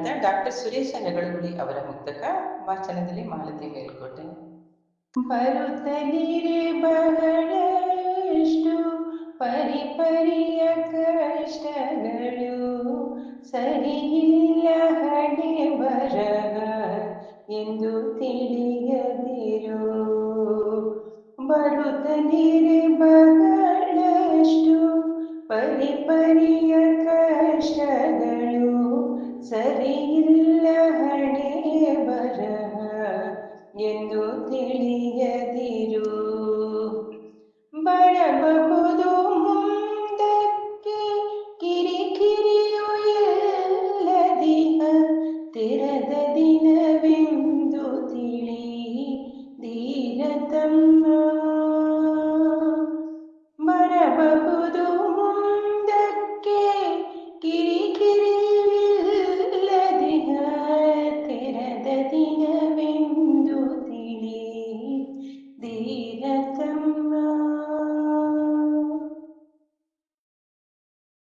ಬರೆದ ಡಾಕ್ಟರ್ ಸುರೇಶ ನಗಳಗುಳಿ ಅವರ ಮುಕ್ತಕ ವಾಚನದಲ್ಲಿ ಮಾಲತಿ ಮೇಲ್ಕೋಟೆ ಬರುತ್ತಲಿರೆ ಬಹಳಷ್ಟು, ಪರಿಪರಿಯ ಕಷ್ಟಗಳು. ಸರಿಯಿಲ್ಲ ಹಣೆ ಬರಹ ಎಂದು ತಿಳಿಯದಿರು. ಬರುತ್ತಲಿರೆ ಬಹಳಷ್ಟು, ಪರಿಪರಿಯ ಕಷ್ಟಗಳು. never